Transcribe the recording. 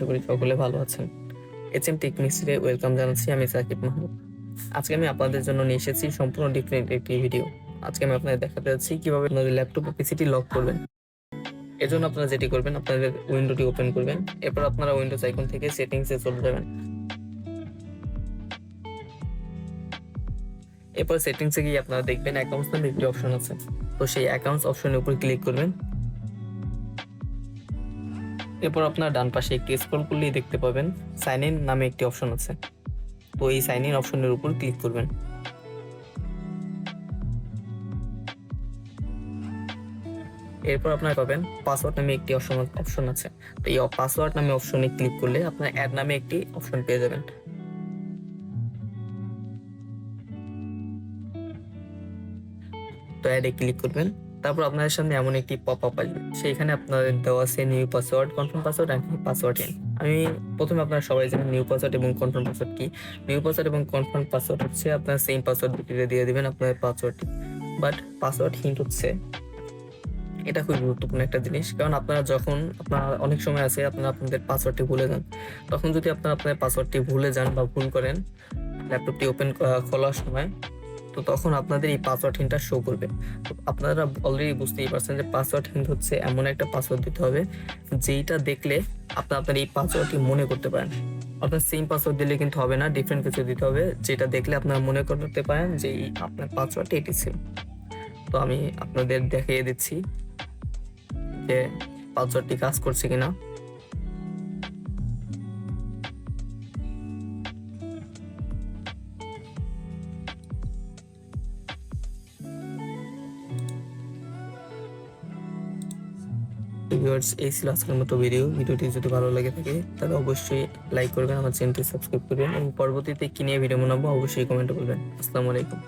আশা করি সকলে ভালো আছেন। এইচ এম টেকনিক্সে ওয়েলকাম জানাচ্ছি আমি সাকিব মাহমুদ। আজকে আমি আপনাদের জন্য নিয়ে এসেছি সম্পূর্ণ ডিফারেন্ট একটি ভিডিও আজকে আমি আপনাদের দেখাতে যাচ্ছি কীভাবে আপনাদের ল্যাপটপ পিসিটি লক করবেন। এর জন্য আপনারা যেটি করবেন, আপনাদের উইন্ডোটি ওপেন করবেন। এরপর আপনারা উইন্ডোজ আইকন থেকে সেটিংসে চলে যাবেন। এরপর সেটিংসে গিয়ে আপনারা দেখবেন অ্যাকাউন্টস নামে একটি অপশন আছে। তো সেই অ্যাকাউন্টস অপশনের উপর ক্লিক করবেন। এরপর আপনার ডান পাশে একটি স্ক্রল করলেই দেখতে পাবেন সাইন ইন নামে একটি অপশন আছে। তো এই সাইন ইন অপশনের উপর ক্লিক করবেন। এরপর আপনার পাবেন পাসওয়ার্ড নামে একটি অপশন অপশন আছে। তো এই পাসওয়ার্ড নামে অপশনে ক্লিক করলে আপনার অ্যাড নামে একটি অপশন পেয়ে যাবেন। তো অ্যাডে ক্লিক করবেন। তারপর আপনাদের সামনে এমন একটি পপ আপ আসবে। সেইখানে আপনাদের দেওয়া আছে new password confirm password and password in আমি প্রথমে আপনারা সবাই জানেন নিউ পাসওয়ার্ড এবং কনফার্ম পাসওয়ার্ড কি। নিউ পাসওয়ার্ড এবং কনফার্ম পাসওয়ার্ড হচ্ছে আপনার সেম পাসওয়ার্ড দুটিতে দিয়ে দিবেন আপনার পাসওয়ার্ডটি বাট পাসওয়ার্ড হিন্ট হচ্ছে। এটা খুব গুরুত্বপূর্ণ একটা জিনিস। কারণ আপনারা যখন, আপনার অনেক সময় আছে আপনারা আপনাদের পাসওয়ার্ডটি ভুলে যান। তখন যদি আপনারা আপনার পাসওয়ার্ডটি ভুলে যান বা ভুল করেন ল্যাপটপটি ওপেন খোলার সময় তো তখন আপনাদের এই পাসওয়ার্ড হিনটা শো করবে। তো আপনারা অলরেডি বুঝতেই পারছেন যে পাসওয়ার্ড হিন্ট হচ্ছে এমন একটা পাসওয়ার্ড দিতে হবে, যেইটা দেখলে আপনি, আপনার এই পাসওয়ার্ডটি মনে করতে পারেন। আপনার সেম পাসওয়ার্ড দিলে কিন্তু হবে না ডিফারেন্ট কিছু দিতে হবে, যেটা দেখলে আপনারা মনে করতে পারেন যে আপনার পাসওয়ার্ড এটি ছিল তো আমি আপনাদের দেখিয়ে দিচ্ছি যে পাসওয়ার্ডটি কাজ করছে কিনা। ভিউয়ার্স, এই ছিল আজকের মতো ভিডিও ভিডিওটি যদি ভালো লাগে থাকে, তাহলে অবশ্যই লাইক করবেন, আমার চ্যানেলটি সাবস্ক্রাইব করবেন, এবং পরবর্তীতে কি নিয়ে ভিডিও বানাবো অবশ্যই কমেন্ট করবেন আসসালামু আলাইকুম।